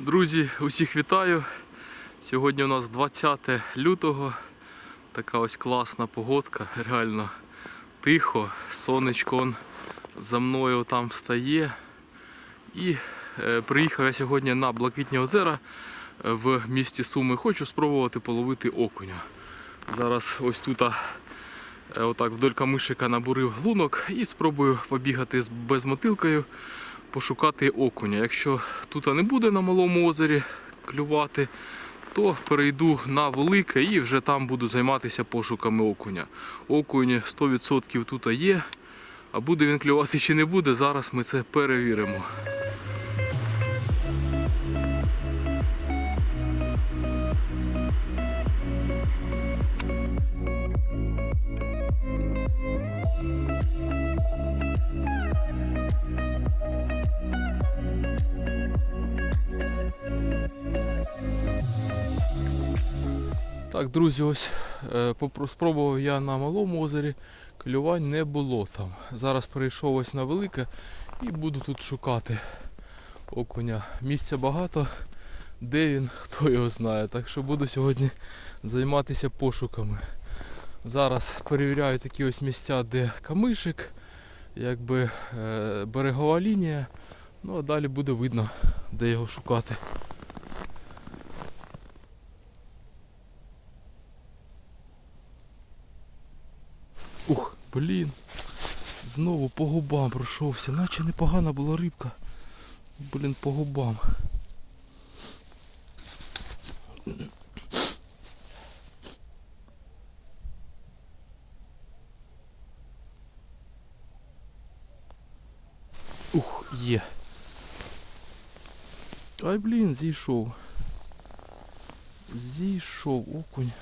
Друзі, усіх вітаю. Сьогодні у нас 20 лютого. Така ось класна погодка, реально тихо, сонечко он за мною там встає. І е, приїхав я сьогодні на Блакитні озера е, в місті Суми. Хочу спробувати половити окуня. Зараз ось тут е, отак вдоль камишика набурив глунок і спробую побігати з безмотилкою, пошукати окуня. Якщо тут не буде на малому озері клювати, то перейду на велике і вже там буду займатися пошуками окуня. Окунь 100% тут є. А буде він клювати чи не буде, зараз ми це перевіримо. Так, друзі, ось е, спробував я на малому озері, клювань не було там. Зараз перейшов ось на велике і буду тут шукати окуня. Місця багато, де він, хто його знає. Так що буду сьогодні займатися пошуками. Зараз перевіряю такі ось місця, де камишик, якби е, берегова лінія. Ну а далі буде видно, де його шукати. Ух, блін. Знову по губам пройшовся, наче непогана була рибка. Блін, по губам. Ух, є. Ай, блін, зійшов. Зійшов окунь.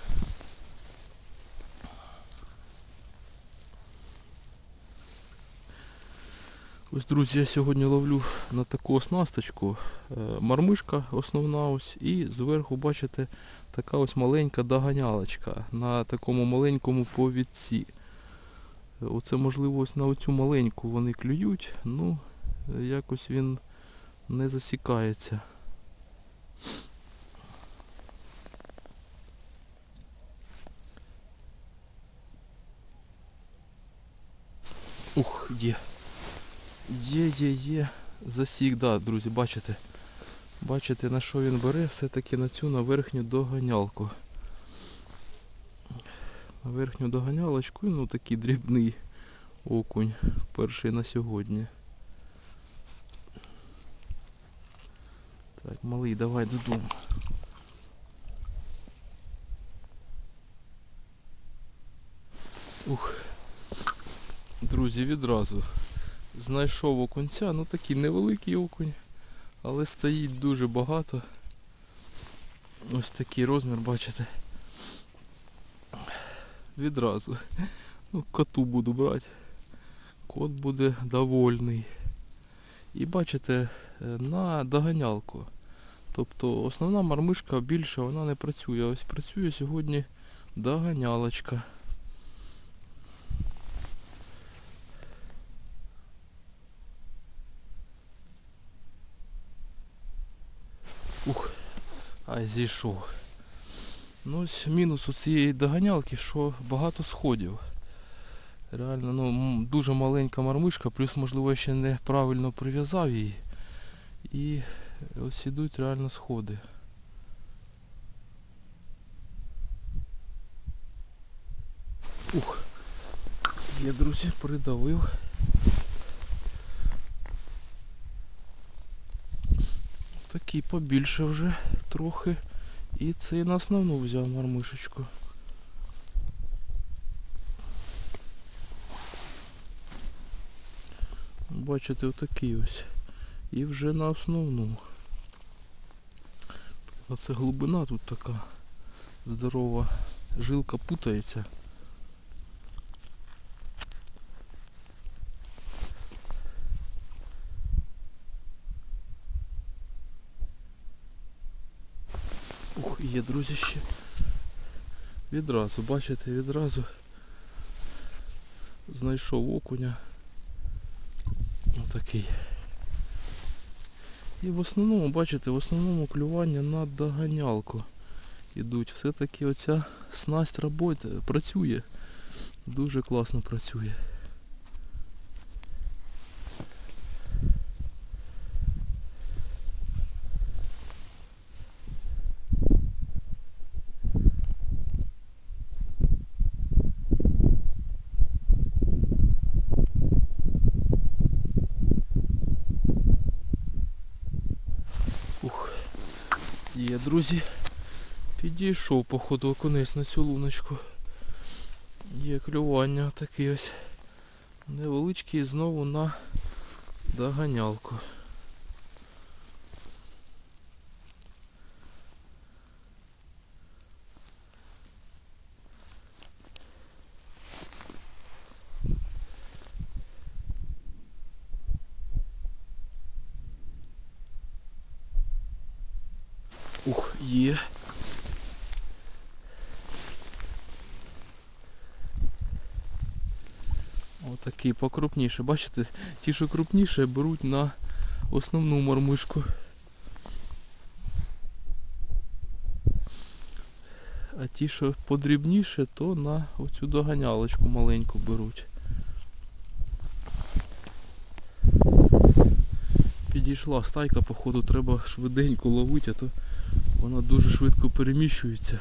Ось, друзі, я сьогодні ловлю на таку оснасточку. Е, Мармишка основна ось і зверху, бачите, така ось маленька доганялочка на такому маленькому повідці. Оце можливо ось на оцю маленьку вони клюють, ну якось він не засікається. Ух, є. Є, є, є. Засік, да, друзі, бачите. Бачите, на що він бере, все-таки на цю на верхню доганялку. На верхню доганялочку, ну такий дрібний окунь. Перший на сьогодні. Так, малий, давай додому. Ух. Друзі, відразу знайшов окунця, ну такий невеликий окунь, але стоїть дуже багато. Ось такий розмір, бачите. Відразу. Ну, коту буду брати. Кот буде довольний. І бачите, е, на доганялку. Тобто основна мармишка більше вона не працює. Ось працює сьогодні доганялочка. Ай зійшов. Ну ось мінус у цієї доганялки, що багато сходів. Реально, ну дуже маленька мармишка, плюс можливо я ще неправильно прив'язав її. І ось ідуть реально сходи. Ух, є, друзі, придавив. Такий побільше вже трохи. І це на основну взяв мармишечку. Бачите, отакий ось. І вже на основну. Оце глибина тут така здорова. Жилка путається. Ух, є, друзі, ще. Відразу, бачите, відразу знайшов окуня. Отакий. І в основному, бачите, в основному клювання на доганялку ідуть. Все-таки оця снасть роботи працює. Дуже класно працює. Ух. Друзі. Підійшов, походу, конець на цю луночку. Є клювання таке ось. Невеличкий знову на доганялку. Ух, є. Отакий покрупніше. Бачите, ті, що крупніше, беруть на основну мормишку. А ті, що подрібніше, то на оцю доганялочку маленьку беруть. Підійшла стайка, походу треба швиденько ловити, а то вона дуже швидко переміщується.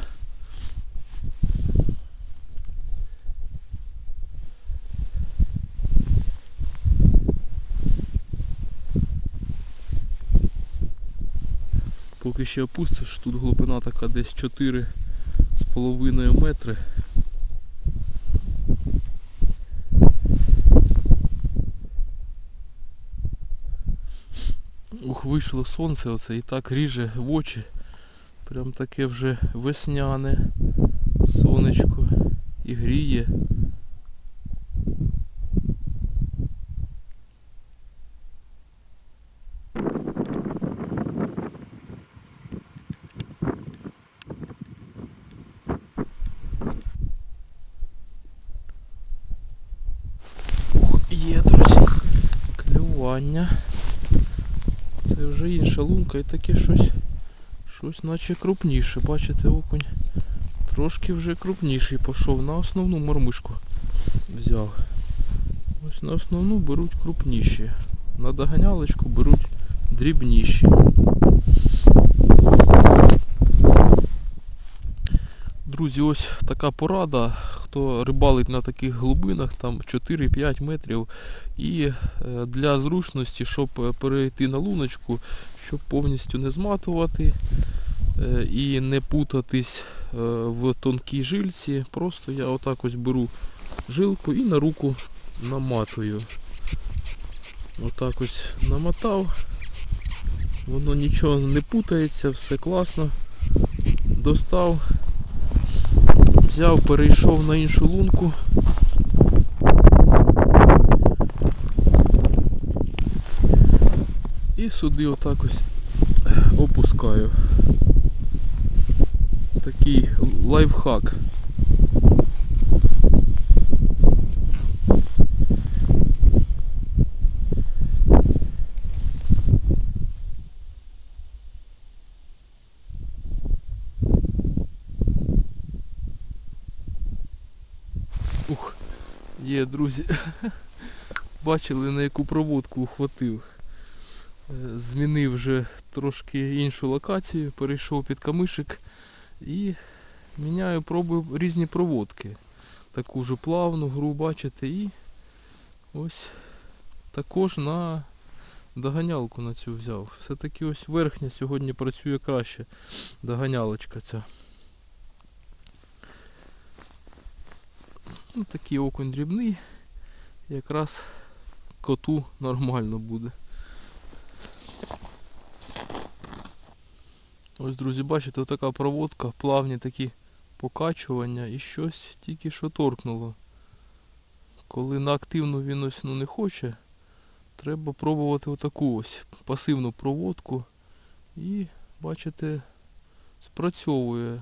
Поки ще опустиш, тут глибина така десь 4,5 метри. Ух, вийшло сонце оце і так ріже в очі. Прям таке вже весняне сонечко і гріє. Є, друзі. Клювання. Це вже інша лунка і таке щось. Щось наче крупніше. Бачите, окунь трошки вже крупніший пішов. На основну мормишку взяв. Ось на основну беруть крупніші. На доганялочку беруть дрібніші. Друзі, ось така порада. Хто рибалить на таких глибинах, там 4-5 метрів. І е, для зручності, щоб е, перейти на луночку, щоб повністю не зматувати е, і не путатись в тонкій жильці, просто я отак ось беру жилку і на руку наматую. Отак ось намотав. Воно нічого не путається, все класно. Достав, взяв, перейшов на іншу лунку. І сюди отак ось опускаю. Такий лайфхак. Ух, є, друзі. Бачили на яку проводку ухватив. Е, Змінив вже трошки іншу локацію, перейшов під камишик і міняю, пробую різні проводки. Таку ж плавну гру бачите і ось також на доганялку на цю взяв. Все-таки ось верхня сьогодні працює краще. Доганялочка ця. Ну, такий окунь дрібний. Якраз коту нормально буде. Ось, друзі, бачите, отака проводка, плавні такі покачування і щось тільки що торкнуло. Коли на активну він ось ну, не хоче, треба пробувати отаку ось пасивну проводку і, бачите, спрацьовує.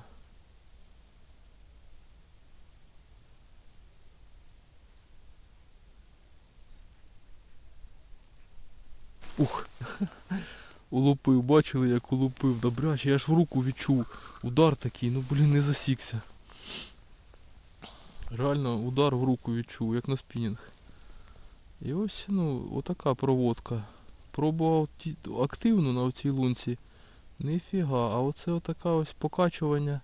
Ух. Улупив, бачили, як улупив. Добряче, я ж в руку відчув. Удар такий, ну блін, не засікся. Реально удар в руку відчув, як на спінінг. І ось, ну, отака проводка. Пробував активно на цій лунці. Ніфіга, а оце отака ось покачування.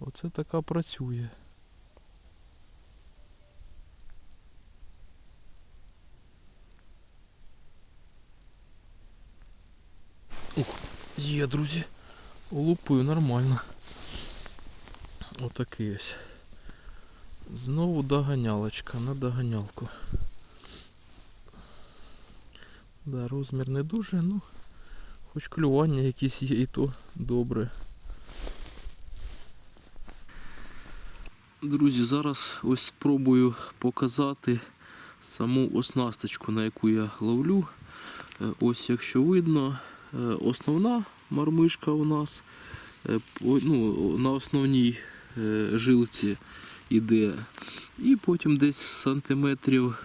Оце така працює. Ух, є, друзі. Улупив нормально. Отакий ось. Знову доганялочка на доганялку. Да, розмір не дуже, ну хоч клювання якісь є і то добре. Друзі, зараз ось спробую показати саму оснасточку, на яку я ловлю. Е, Ось якщо видно, е, основна мармишка у нас е, ну, на основній е, жилці іде. І потім десь сантиметрів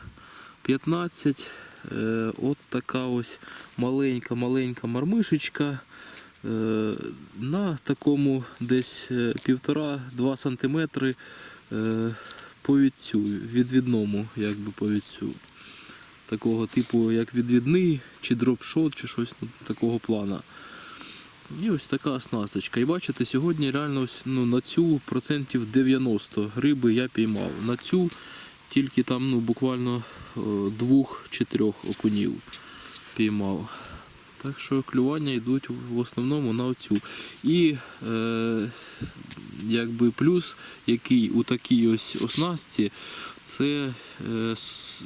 15 е, от така ось маленька-маленька мармишечка. На такому десь е, півтора-два сантиметри повідцю, відвідному, якби повідцю. Такого типу, як відвідний, чи дропшот, чи щось такого плана. І ось така оснасточка. І бачите, сьогодні реально ось, ну, на цю процентів 90 риби я піймав. На цю тільки там ну, буквально е, двох чи трьох окунів піймав. Так що клювання йдуть в основному на оцю. І е, якби плюс, який у такій ось оснастці, це е,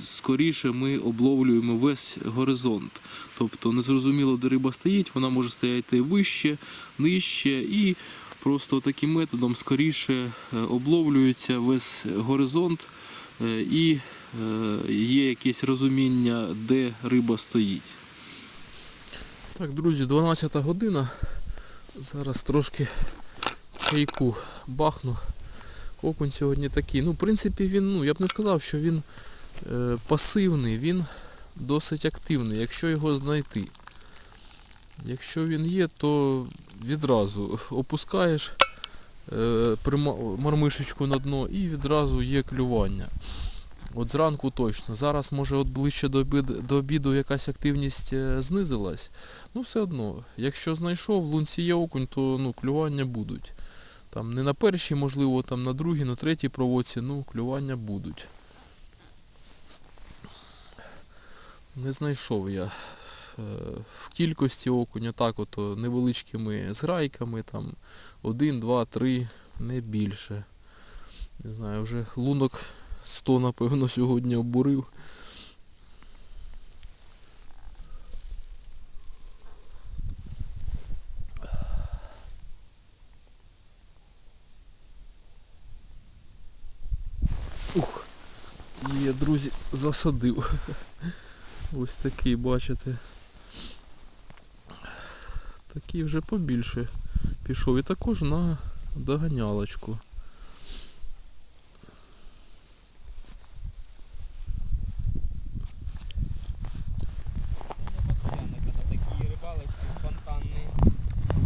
скоріше ми обловлюємо весь горизонт. Тобто незрозуміло, де риба стоїть, вона може стояти вище, нижче і просто таким методом скоріше е, обловлюється весь горизонт е, і е, є якесь розуміння, де риба стоїть. Так, друзі, 12 година. Зараз трошки чайку бахну. Окунь сьогодні такий. Ну, в принципі, він, ну, я б не сказав, що він пасивний, він досить активний, якщо його знайти. Якщо він є, то відразу опускаєш е, мармишечку на дно і відразу є клювання. От зранку точно. Зараз може от ближче до обіду, до обіду якась активність е, знизилась. Ну все одно, якщо знайшов, в лунці є окунь, то ну, клювання будуть. Там не на першій, можливо, там на другій, на третій проводці, ну, клювання будуть. Не знайшов я е, в кількості окуня, так от невеличкими зграйками, там один, два, три, не більше. Не знаю, вже лунок 100, напевно, сьогодні обурив. Ух, є, друзі, засадив. Ось такий, бачите. Такий вже побільше пішов. І також на доганялочку.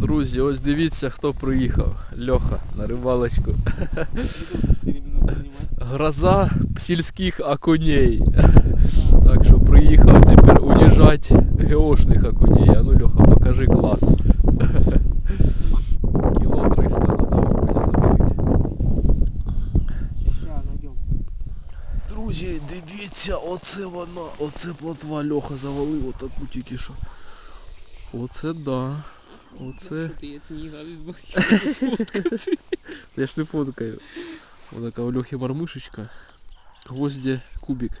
Друзі, ось дивіться, хто приїхав. Льоха на рибалочку. Не должен 4 минути знімати. Гроза сільських окуней. Так що приїхав тепер уніжати геошних окуней. А ну Льоха, покажи клас. Кіло 300 надо окуня завалити. Ща, найдем. Друзі, дивіться, оце вона, оце плотва Льоха завалив отаку тільки що. Оце да. Оце. Що ти я ці грали збив? Я ж не фоткаю. Отака у Льохи мармишечка. Гвозді кубик.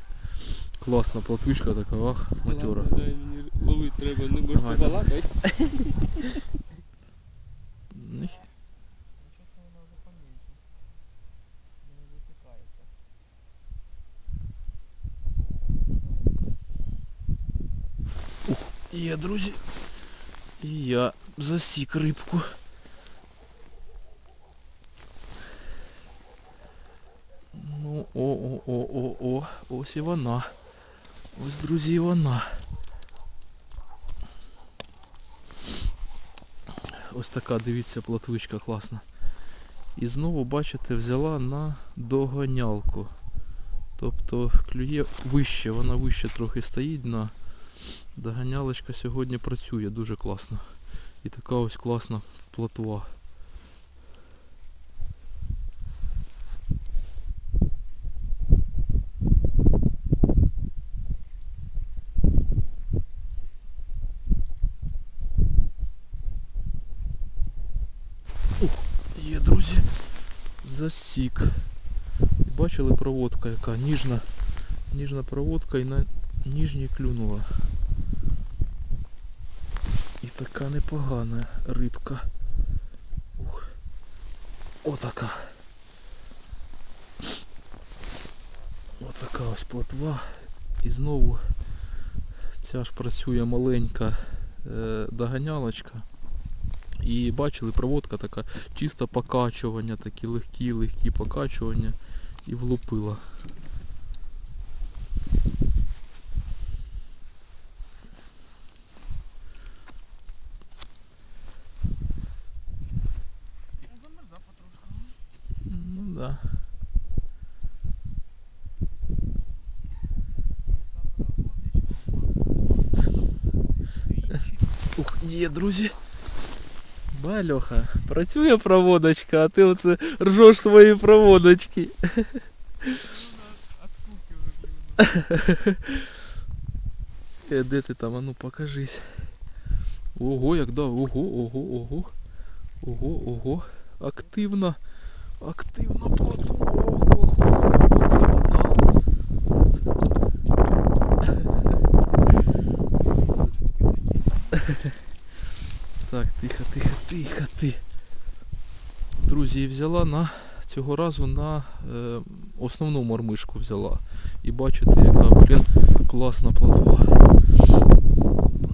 Класна платвишка така, ах, матера. Ладно, дай мені ловити треба, не можеш Давай, побалакати. Ні. Є, друзі. І я засік рибку. Ну, о, о, о, о, о, ось і вона. Ось, друзі, вона. ось така, дивіться, платвичка класна. І знову, бачите, взяла на доганялку. Тобто клює вище, вона вище трохи стоїть на доганялочка сьогодні працює дуже класно. І така ось класна плотва. Є, друзі. Засік. Бачили проводка яка ніжна. Ніжна проводка і на ніжній клюнула. І така непогана рибка. Ух. Отака. Отака ось плотва. І знову ця ж працює маленька е, доганялочка. І бачили, проводка така чисто покачування, такі легкі, легкі покачування і влупила. Замерзав потрошку. Ну да. Ух, є, друзі. Ба, Льоха, працює проводочка, а ти оце ржеш свої проводочки. Е, де ти там? А ну покажись. Ого, як да, ого, ого, ого. Ого, ого. Активно. Активно плоту. Це вона. Це Так, тихо, тихо, тихо, ти. Друзі, взяла на цього разу на е, основну мормишку взяла. І бачите, яка, блін, класна плотва.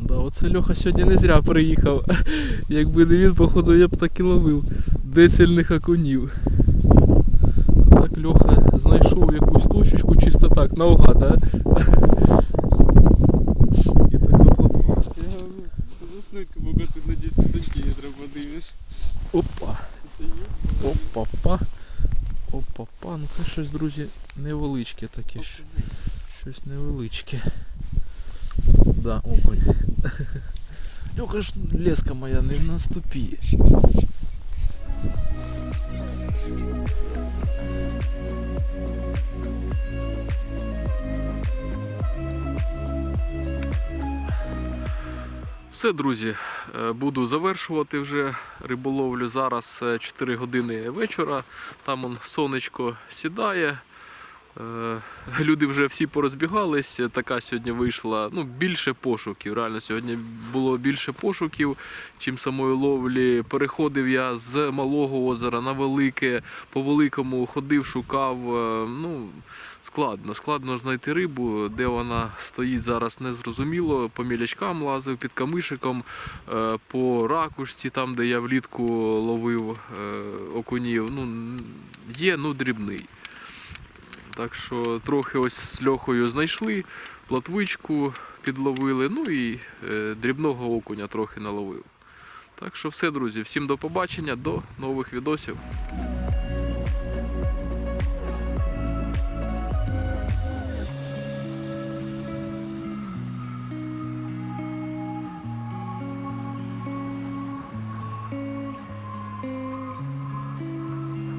Да, оце Льоха сьогодні не зря приїхав. Якби не він, походу, я б так і ловив децельних окунів. Так Льоха знайшов якусь точечку чисто так, наугад, да? І така плотва. Я говорю, заснуть, поки ти на 10 сантиметрів подивиш. Опа. Це є? Опа-па. Опа-па. Ну це щось, друзі, невеличке таке. Щось невеличке. Да, окунь. Льоха ж леска моя не наступи. Все, друзі, буду завершувати вже риболовлю. Зараз е, 4 години вечора. Там он сонечко сідає. Е, Люди вже всі порозбігались. Така сьогодні вийшла ну, більше пошуків. Реально сьогодні було більше пошуків, чим самої ловлі. Переходив я з малого озера на велике, по великому ходив, шукав. Е, Ну, складно, складно знайти рибу, де вона стоїть зараз незрозуміло. По мілячкам лазив, під камишиком, е, по ракушці, там, де я влітку ловив окунів. Ну, є, ну, дрібний. Так що трохи ось з льохою знайшли, платвичку підловили, ну і е, дрібного окуня трохи наловив. Так що все, друзі, всім до побачення, до нових відосів.